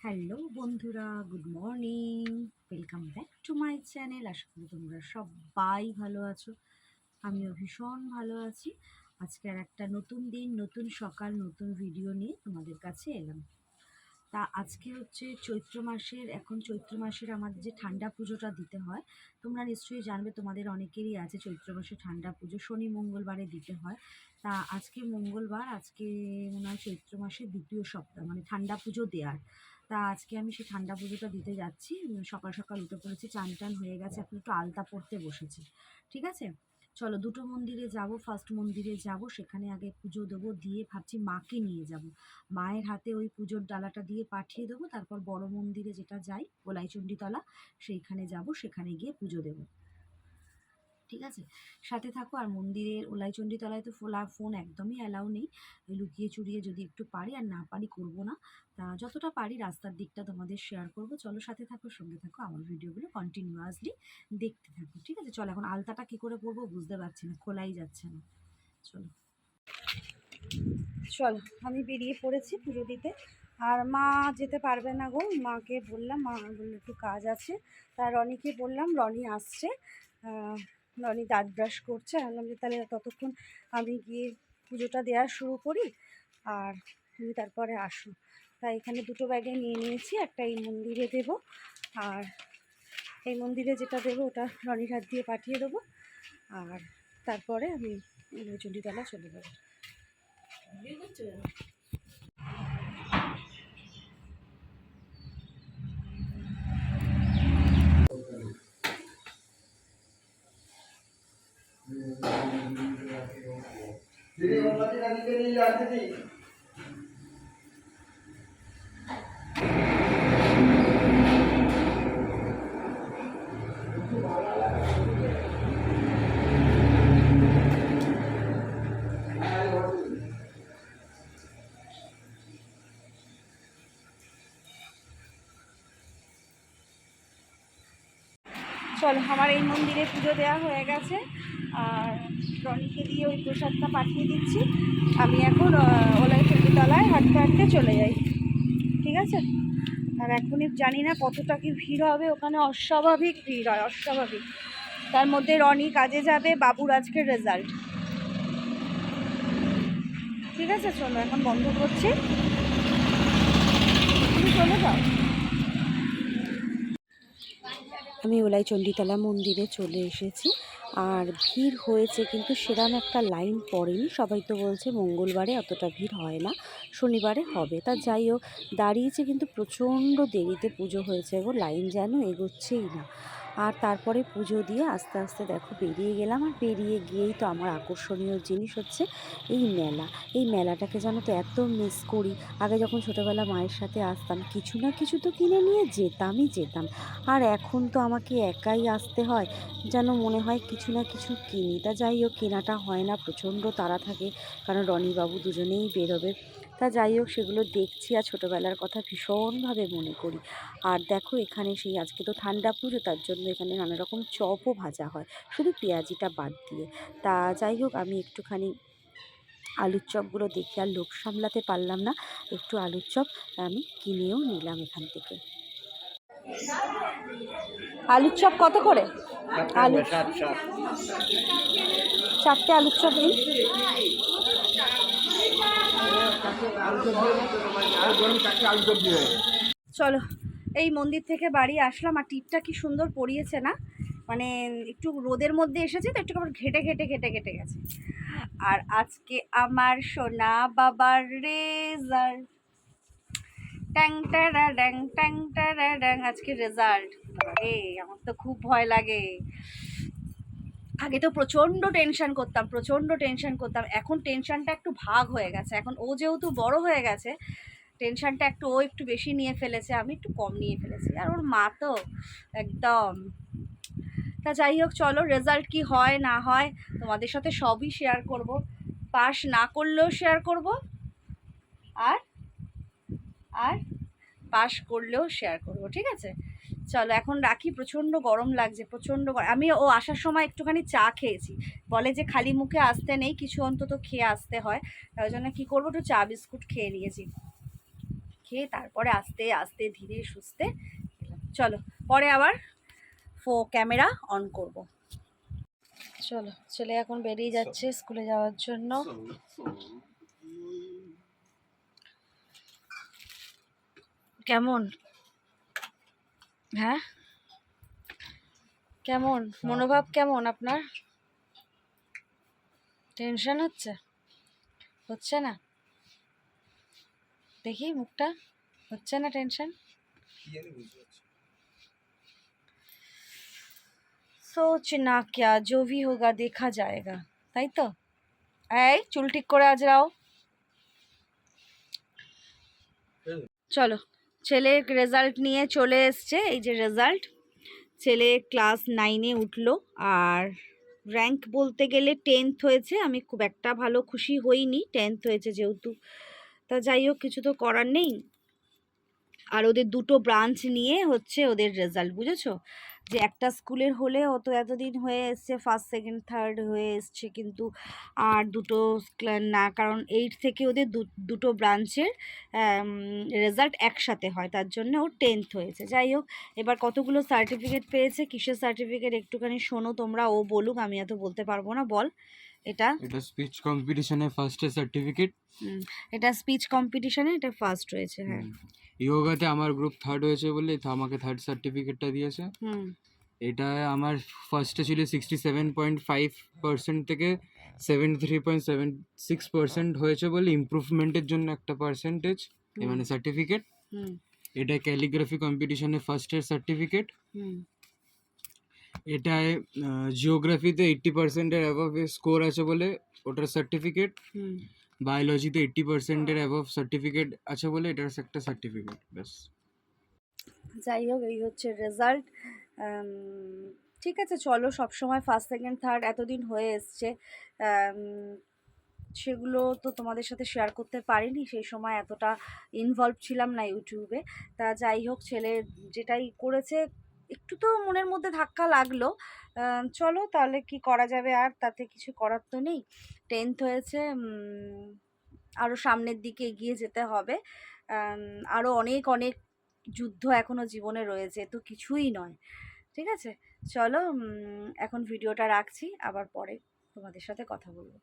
Hello বন্ধুরা, good morning. Welcome back to my channel আশা করি তোমরা সবাই ভালো আছো। আমিও ভীষণ ভালো আছি। আজকে আর একটা নতুন দিন, নতুন সকাল, নতুন ভিডিও নিয়ে তোমাদের কাছে এলাম। তা আজকে হচ্ছে চৈত্র মাসের, এখন চৈত্র মাসের আমাদের যে ঠান্ডা পুজোটা দিতে হয়, তোমরা নিশ্চয়ই জানবে, তোমাদের অনেকেরই আছে চৈত্র মাসে ঠান্ডা পুজো। শনি, মঙ্গলবারে দিতে হয়। তা আজকে মঙ্গলবার, আজকে মনে হয় চৈত্র মাসের দ্বিতীয় সপ্তাহ মানে ঠান্ডা পুজো দেওয়ার তা আজকে আমি সেই ঠান্ডা পুজোটা দিতে যাচ্ছি সকাল সকাল উঠে পড়েছি, চান টান হয়ে গেছে, এখন একটু আলতা পড়তে বসেছি। ঠিক আছে? চলো, দুটো মন্দিরে যাব ফার্স্ট মন্দিরে যাব, সেখানে আগে পুজো দেবো, দিয়ে ভাবছি মাকে নিয়ে যাব। মায়ের হাতে ওই পুজোর ডালাটা দিয়ে পাঠিয়ে দেবো, তারপর বড় মন্দিরে যেটা যাই, গোলাইচণ্ডীতলা, সেইখানে যাব, সেখানে গিয়ে পুজো দেবো। ঠিক আছে? সাথে থাকো আর মন্দিরের ওলাইচণ্ডীতলায় তো ফোলা ফোন একদমই অ্যালাউ নেই। লুকিয়ে চুরিয়ে যদি একটু পারি আর না পারি করব না। তা যতটা পারি রাস্তার দিকটা তোমাদের শেয়ার করব। চলো সাথে থাকো, সঙ্গে থাকো, আমার ভিডিওগুলো কন্টিনিউয়াসলি দেখতে থাকো, ঠিক আছে? চলো এখন আলতাটা কী করে পরবো বুঝতে পারছি না, খোলাই যাচ্ছে না। চলো। চলো, আমি বেরিয়ে পড়েছি পুজো দিতে। আর মা যেতে পারবে না গো, মাকে বললাম, মা বলল একটু কাজ আছে। তা রনিকে বললাম, রনি আসছে। রনি দাঁত ব্রাশ করছে। আমি বললাম যে, তাহলে ততক্ষণ আমি গিয়ে পুজোটা দেওয়া শুরু করি আর তুমি তারপরে আসো। তাই এখানে দুটো ব্যাগে নিয়ে নিয়েছি। একটা এই মন্দিরে দেব আর এই মন্দিরে যেটা দেবো ওটা রনির হাত দিয়ে পাঠিয়ে দেবো আর তারপরে আমি চণ্ডীতলা চলে যাব। തിരി ഒന്നത്തിൽ അംഗീകരിയില്ല അടുത്ത് চলো, আমার এই মন্দিরে পুজো দেওয়া হয়ে গেছে। আর রনিকে দিয়ে ওই প্রসাদটা পাঠিয়ে দিচ্ছি। আমি এখন ওলাই তলায় হাঁটতে হাঁটতে চলে যাই। ঠিক আছে? আর এখনই জানি না কতটা কি ভিড় হবে। ওখানে অস্বাভাবিক ভিড় হয়, অস্বাভাবিক। তার মধ্যে রনি কাজে যাবে, বাবুর আজকের রেজাল্ট ঠিক আছে? চলো, এখন বন্ধ করছি। তুমি চলে যাও। আমি ওলাই চণ্ডীতলা মন্দিরে চলে এসেছি। আর ভিড় হয়েছে কিন্তু সেরাম একটা লাইন পড়েনি। সবাই তো বলছে মঙ্গলবারে অতটা ভিড় হয় না, শনিবারে হবে। তা যাই হোক, দাঁড়িয়েছে কিন্তু প্রচণ্ড দেরিতে পুজো হয়েছে গো, লাইন যেন এগোচ্ছেই না। আর তারপরে পুজো দিয়ে আস্তে আস্তে দেখো বেরিয়ে গেলাম। আর বেরিয়ে গিয়েই তো আমার আকর্ষণীয় জিনিস হচ্ছে এই মেলা। এই মেলাটাকে যেন তো এত মিস করি। আগে যখন ছোটোবেলা মায়ের সাথে আসতাম, কিছু না কিছু তো কিনে নিয়ে যেতামই যেতাম। আর এখন তো আমাকে একাই আসতে হয়। যেন মনে হয় কিছু না কিছু কিনি। তা যাই হোক, কেনাটা হয় না, প্রচণ্ড তাড়া থাকে। কারণ রনিবাবু দুজনেই বেরোবে। তা যাই হোক সেগুলো দেখছি আর ছোটোবেলার কথা ভীষণভাবে মনে করি। আর দেখো এখানে সেই আজকে তো ঠান্ডা পুজো তার জন্য এখানে নানা রকম চপও ভাজা হয়। শুধু পেঁয়াজিটা বাদ দিয়ে। তা যাই হোক আমি একটুখানি আলুর চপগুলো দেখি আর লোক সামলাতে পারলাম না। একটু আলুর চপ আমি কিনেও নিলাম এখান থেকে। আলুর চপ কত করে? আলু চারটে আলুর চপ দিন চলো, এই মন্দির থেকে বাড়ি আসলাম, আর টিপটা কি সুন্দর পরিয়েছে না? মানে একটু রোদের মধ্যে এসেছে, তো একটু আবার ঘেটে ঘেটে ঘেটে ঘেটে গেছে। আর আজকে আমার সোনা বাবার রেজাল্ট ট্যাং, ট্যারা, ড্যাং, ট্যাং, ট্যারা, ড্যাং, আজকে রেজাল্ট রে আমার তো খুব ভয় লাগে। আগে তো প্রচণ্ড টেনশন করতাম, প্রচণ্ড টেনশন করতাম। এখন টেনশনটা একটু ভাগ হয়ে গেছে। এখন ও যেহেতু বড় হয়ে গেছে টেনশনটা একটু ও একটু বেশি নিয়ে ফেলেছে, আমি একটু কম নিয়ে ফেলেছি। আর ওর মা তো একদম। তা যাই হোক, চলো রেজাল্ট কি হয়, না হয়, তোমাদের সাথে সবই শেয়ার করব। পাস না করলেও শেয়ার করব। আর আর পাস করলেও শেয়ার করব, ঠিক আছে? চলো এখন রাখি প্রচণ্ড গরম লাগছে প্রচণ্ড গরম। আমি ও আসার সময় একটুখানি চা খেয়েছি। বলে যে খালি মুখে আসতে নেই কিছু অন্তত খেয়ে আসতে হয়। তাই জন্য কী করব? একটু চা বিস্কুট খেয়ে নিয়েছি। খেয়ে তারপরে আস্তে আস্তে ধীরে সুস্থে চলো পরে আবার ফো ক্যামেরা অন করব। চলো ছেলে এখন বেরিয়ে যাচ্ছে স্কুলে যাওয়ার জন্য। কেমন? হ্যাঁ? কেমন? মনোভাব কেমন আপনার? টেনশন হচ্ছে? হচ্ছে না? দেখি মুখটা। হচ্ছে না টেনশন? সোচ না। ক্যা জো হোগা দেখা যায়গা তাই তো? এই চুল ঠিক করে আজ রাও চলো। ছেলে রেজাল্ট নিয়ে চলে এসছে, এই যে রেজাল্ট ছেলে ক্লাস নাইনে উঠল, আর র্যাঙ্ক বলতে গেলে টেন্থ হয়েছে। আমি খুব একটা ভালো খুশি হইনি টেন্থ হয়েছে যেহেতু। তা যাই হোক, কিছু তো করার নেই। আর ওদের দুটো ব্রাঞ্চ নিয়ে হচ্ছে ওদের রেজাল্ট বুঝেছ? যে একটা স্কুলের হলে ও তো এতদিন হয়ে এসছে ফার্স্ট সেকেন্ড থার্ড হয়ে এসছে কিন্তু আর দুটো না, কারণ এইট থেকে ওদের দুটো ব্রাঞ্চের রেজাল্ট একসাথে হয়, তার জন্য ও টেন্থ হয়েছে। যাই হোক, এবার কতগুলো সার্টিফিকেট পেয়েছে, কিসের সার্টিফিকেট একটুখানি শোনো তোমরা, ও বলুক, আমি এত বলতে পারব না, বল। এটা? এটা স্পিচ কম্পিটিশনে ফার্স্টে সার্টিফিকেট এটা স্পিচ কম্পিটিশনে এটা ফার্স্ট হয়েছে হ্যাঁ। ইয়োগাতে আমার গ্রুপ থার্ড হয়েছে বলে তো আমাকে থার্ড সার্টিফিকেটটা দিয়েছে। হুম। এটা আমার ফার্স্টে ছিল sixty seven point five percent থেকে seventy three point seven six percent হয়েছে বলে ইমপ্রুভমেন্টের জন্য একটা পার্সেন্টেজ মানে সার্টিফিকেট হুম। এটা ক্যালিগ্রাফি কম্পিটিশনে ফার্স্টের সার্টিফিকেট হুম। এটায় জিওগ্রাফিতে এইট্টি পার্সেন্টের অ্যাভাব স্কোর আছে বলে ওটার সার্টিফিকেট বায়োলজিতে এইট্টি পার্সেন্টের অ্যাভাব সার্টিফিকেট আছে বলে এটার একটা সার্টিফিকেট ব্যাস। যাই হোক এই হচ্ছে রেজাল্ট ঠিক আছে চলো সব সময় ফার্স্ট সেকেন্ড থার্ড এতদিন হয়ে এসছে। সেগুলো তো তোমাদের সাথে শেয়ার করতে পারিনি সেই সময় এতটা ইনভলভ ছিলাম না ইউটিউবে তা যাই হোক ছেলে যেটাই করেছে একটু তো মনের মধ্যে ধাক্কা লাগল। চলো তাহলে কি করা যাবে আর? তাতে কিছু করার তো নেই। টেন্থ হয়েছে আরও সামনের দিকে এগিয়ে যেতে হবে। আরও অনেক অনেক যুদ্ধ এখনও জীবনে রয়েছে, তো কিছুই নয়। ঠিক আছে? চলো এখন ভিডিওটা রাখছি, আবার পরে তোমাদের সাথে কথা বলব।